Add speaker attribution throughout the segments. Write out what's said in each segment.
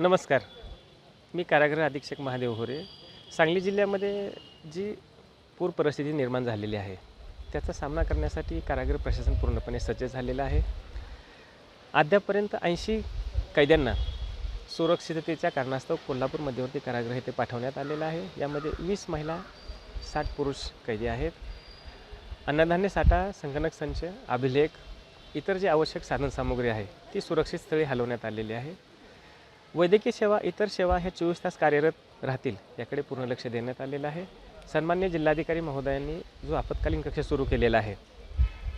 Speaker 1: नमस्कार. मी कारागृह अधीक्षक महादेव होरे. सांगली जिल्ह्यामध्ये जी पूर परिस्थिती निर्माण झालेली आहे त्याचा सामना करण्यासाठी कारागृह प्रशासन पूर्णपणे सज्ज झालेलं आहे. अद्यापर्यंत ऐंशी कैद्यांना सुरक्षिततेच्या कारणास्तव कोल्हापूर मध्यवर्ती कारागृह येथे पाठवण्यात आलेलं आहे. यामध्ये वीस महिला साठ पुरुष कैदी आहेत. अन्नधान्य साठा संगणक संच अभिलेख इतर जी आवश्यक साधनसामुग्री आहे ती सुरक्षित स्थळी हलवण्यात आलेली आहे. वैद्यकीय सेवा इतर सेवा ह्या चोवीस तास कार्यरत राहतील याकडे पूर्ण लक्ष देण्यात आलेलं आहे. सन्मान्य जिल्हाधिकारी महोदयांनी जो आपत्कालीन कक्ष सुरू केलेला आहे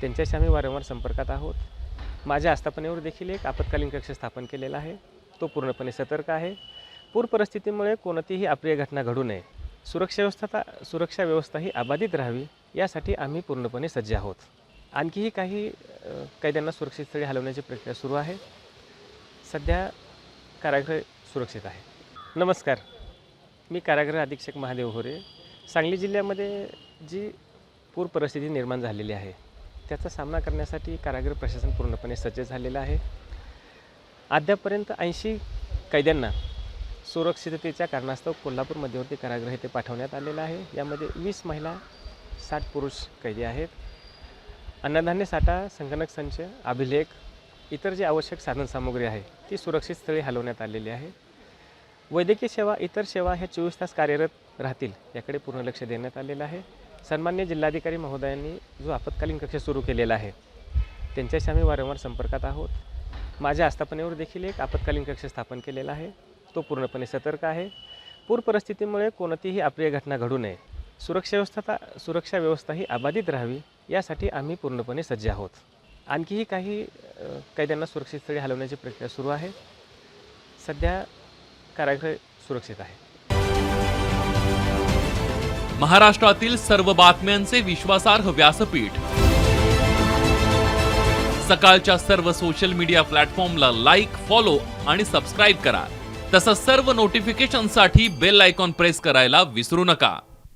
Speaker 1: त्यांच्याशी आम्ही वारंवार संपर्कात आहोत. माझ्या आस्थापनेवर देखील एक आपत्कालीन कक्ष स्थापन केलेला आहे. तो पूर्णपणे सतर्क आहे. पूर परिस्थितीमुळे कोणतीही अप्रिय घटना घडू नये. सुरक्षा व्यवस्था सुरक्षा व्यवस्था ही अबाधित राहावी यासाठी आम्ही पूर्णपणे सज्ज आहोत. आणखीही काही कैद्यांना सुरक्षित स्थळी हलवण्याची प्रक्रिया सुरू आहे. सध्या कारागृह सुरक्षित आहे. नमस्कार. मी कारागृह अधीक्षक महादेव होरे. सांगली जिल्ह्यामध्ये जी पूर परिस्थिती निर्माण झालेली आहे त्याचा सामना करण्यासाठी कारागृह प्रशासन पूर्णपणे सज्ज झालेलं आहे. अद्यापर्यंत ऐंशी कैद्यांना सुरक्षिततेच्या कारणास्तव कोल्हापूर मध्यवर्ती कारागृह येथे पाठवण्यात आलेलं आहे. यामध्ये वीस महिला साठ पुरुष कैदी आहेत. अन्नधान्य साठा संगणक संच अभिलेख इतर जी आवश्यक साधनसामुग्री आहे ती सुरक्षित स्थळी हलवण्यात आलेली आहे. वैद्यकीय सेवा इतर सेवा ह्या चोवीस तास कार्यरत राहतील याकडे पूर्ण लक्ष देण्यात आलेलं आहे. सन्मान्य जिल्हाधिकारी महोदयांनी जो आपत्कालीन कक्ष सुरू केलेला आहे त्यांच्याशी आम्ही वारंवार संपर्कात आहोत. माझ्या आस्थापनेवर देखील एक आपत्कालीन कक्ष स्थापन केलेला आहे. तो पूर्णपणे सतर्क आहे. पूर परिस्थितीमुळे कोणतीही अप्रिय घटना घडू नये. सुरक्षा व्यवस्था सुरक्षा व्यवस्था ही अबाधित राहावी यासाठी आम्ही पूर्णपणे सज्ज आहोत. आणखीही काही कैद्यांना सुरक्षित स्थळी हलवण्याची प्रक्रिया सुरू आहे. सध्या कारागृह सुरक्षित आहे.
Speaker 2: महाराष्ट्रातील सर्व बातम्यांचे विश्वासार्ह व्यासपीठ. सकाळच्या सर्व सोशल मीडिया प्लॅटफॉर्मला लाईक फॉलो आणि सबस्क्राईब करा. तसंच सर्व नोटिफिकेशनसाठी बेल आयकॉन प्रेस करायला विसरू नका.